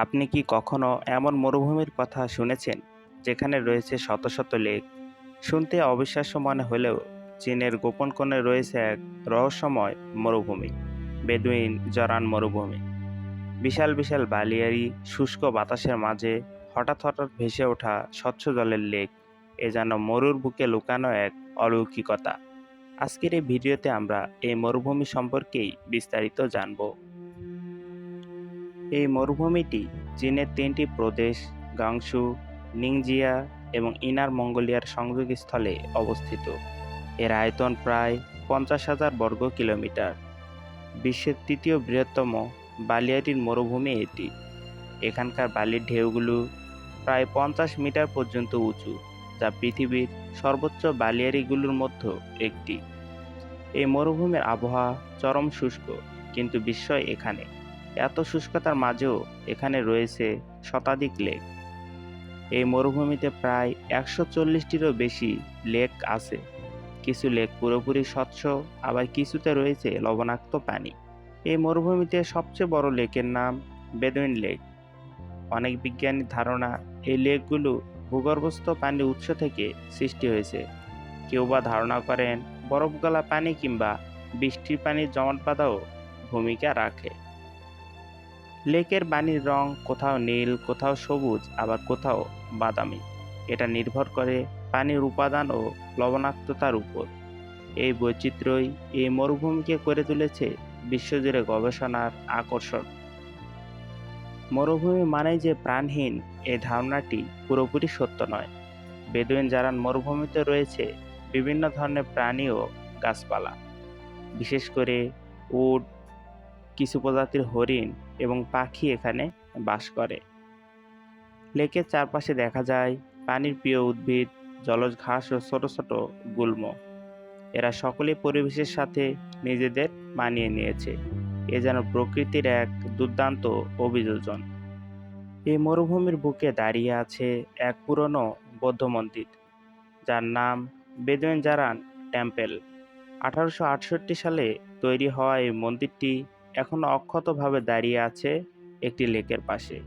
আপনি কি কখনো এমন মরুভূমির কথা শুনেছেন, যেখানে রয়েছে শত শত লেক? শুনতে অবিশ্বাস্য মনে হলেও চীনের গোপন কোণে রয়েছে এক রহস্যময় মরুভূমি, বেদুইন জরান মরুভূমি। বিশাল বিশাল বালিয়ারি, শুষ্ক বাতাসের মাঝে হঠাৎ হঠাৎ ভেসে ওঠা স্বচ্ছ জলের লেক, এ যেন মরুর বুকে লুকানো এক অলৌকিকতা। আজকের এই ভিডিওতে আমরা এই মরুভূমি সম্পর্কেই বিস্তারিত জানব। এই মরুভূমিটি চীনের তিনটি প্রদেশ, গাংসু, নিংজিয়া এবং ইনার মঙ্গোলিয়ার সংযোগস্থলে অবস্থিত। এর আয়তন প্রায় পঞ্চাশ হাজার বর্গ কিলোমিটার। বিশ্বের তৃতীয় বৃহত্তম বালিয়ারির মরুভূমি এটি। এখানকার বালির ঢেউগুলো প্রায় পঞ্চাশ মিটার পর্যন্ত উঁচু, যা পৃথিবীর সর্বোচ্চ বালিয়ারিগুলোর মধ্যে একটি। এই মরুভূমির আবহাওয়া চরম শুষ্ক, কিন্তু বিস্ময় এখানে। এত শুষ্কতার মাঝেও এখানে রয়েছে শতাধিক লেক। এই মরুভূমিতে প্রায় একশো চল্লিশটিরও বেশি লেক আছে। কিছু লেক পুরোপুরি স্বচ্ছ, আবার কিছুতে রয়েছে লবণাক্ত পানি। এই মরুভূমিতে সবচেয়ে বড় লেকের নাম বেদুইন লেক। অনেক বিজ্ঞানীর ধারণা এই লেকগুলো ভূগর্ভস্থ পানির উৎস থেকে সৃষ্টি হয়েছে। কেউ বা ধারণা করেন বরফ গলা পানি কিংবা বৃষ্টির পানির জমাট বাঁধাও ভূমিকা রাখে। লেকের পানির রং কোথাও নীল, কোথাও সবুজ, আবার কোথাও বাদামি। এটা নির্ভর করে পানির উপাদান ও লবণাক্ততার উপর। এই বৈচিত্র্যই এই মরুভূমিকে করে তুলেছে বিশ্বজুড়ে গবেষণার আকর্ষণ। মরুভূমি মানেই যে প্রাণহীন এই ধারণাটি পুরোপুরি সত্য নয়। বেদুইন জারান মরুভূমিতে রয়েছে বিভিন্ন ধরনের প্রাণী ও গাছপালা। বিশেষ করে উট, কিছু প্রজাতির হরিণ এবং পাখি এখানে বাস করে। লেকের চারপাশে দেখা যায় পানির প্রিয় উদ্ভিদ, জলজ ঘাস ও ছোট ছোট গুল্ম। এরা সকলে পরিবেশের সাথে নিজেদের মানিয়ে নিয়েছে। এ যেন প্রকৃতির এক দুর্দান্ত অভিযোজন। এই মরুভূমির বুকে দাঁড়িয়ে আছে এক পুরনো বৌদ্ধ মন্দির, যার নাম বেদুইন জারান টেম্পেল। আঠারোশো আটষট্টি সালে তৈরি হওয়া এই মন্দিরটি এখনও অক্ষতভাবে দাঁড়িয়ে আছে একটি লেকের পাশে।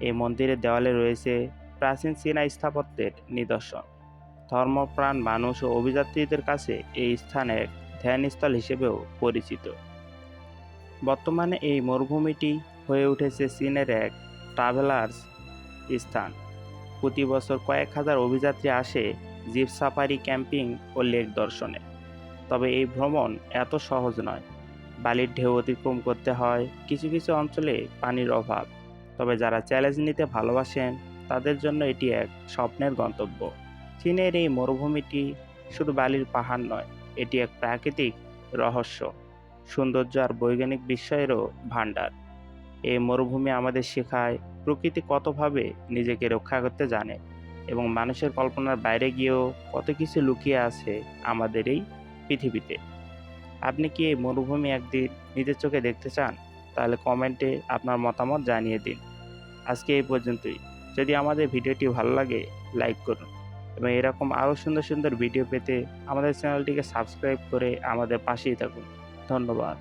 এই মন্দিরের দেওয়ালে রয়েছে প্রাচীন চীনা স্থাপত্যের নিদর্শন। ধর্মপ্রাণ মানুষ ও অভিযাত্রীদের কাছে এই স্থান এক ধ্যানস্থল হিসেবেও পরিচিত। বর্তমানে এই মরুভূমিটি হয়ে উঠেছে চীনের এক ট্রাভেলার্স স্থান। প্রতি বছর কয়েক হাজার অভিযাত্রী আসে জিপ সাফারি, ক্যাম্পিং ও লেক দর্শনে। তবে এই ভ্রমণ এত সহজ নয়। বালির ঢেউ অতিক্রম করতে হয় কিছু কিছু অঞ্চলে পানির অভাব। তবে যারা চ্যালেঞ্জ নিতে ভালোবাসেন, তাদের জন্য এটি এক স্বপ্নের গন্তব্য। চীনের এই মরুভূমিটি শুধু বালির পাহাড় নয়, এটি এক প্রাকৃতিক রহস্য, সৌন্দর্য আর বৈজ্ঞানিক বিস্ময়েরও ভাণ্ডার। এই মরুভূমি আমাদের শেখায় প্রকৃতি কতভাবে নিজেকে রক্ষা করতে জানে এবং মানুষের কল্পনার বাইরে গিয়েও কত কিছু লুকিয়ে আছে আমাদের এই পৃথিবীতে। আপনি কি এই মরুভূমি একদিন নিজের চোখে দেখতে চান? তাহলে কমেন্টে আপনার মতামত জানিয়ে দিন। আজকে এই পর্যন্তই। যদি আমাদের ভিডিওটি ভালো লাগে লাইক করুন এবং এরকম আরও সুন্দর সুন্দর ভিডিও পেতে আমাদের চ্যানেলটিকে সাবস্ক্রাইব করে আমাদের পাশেই থাকুন। ধন্যবাদ।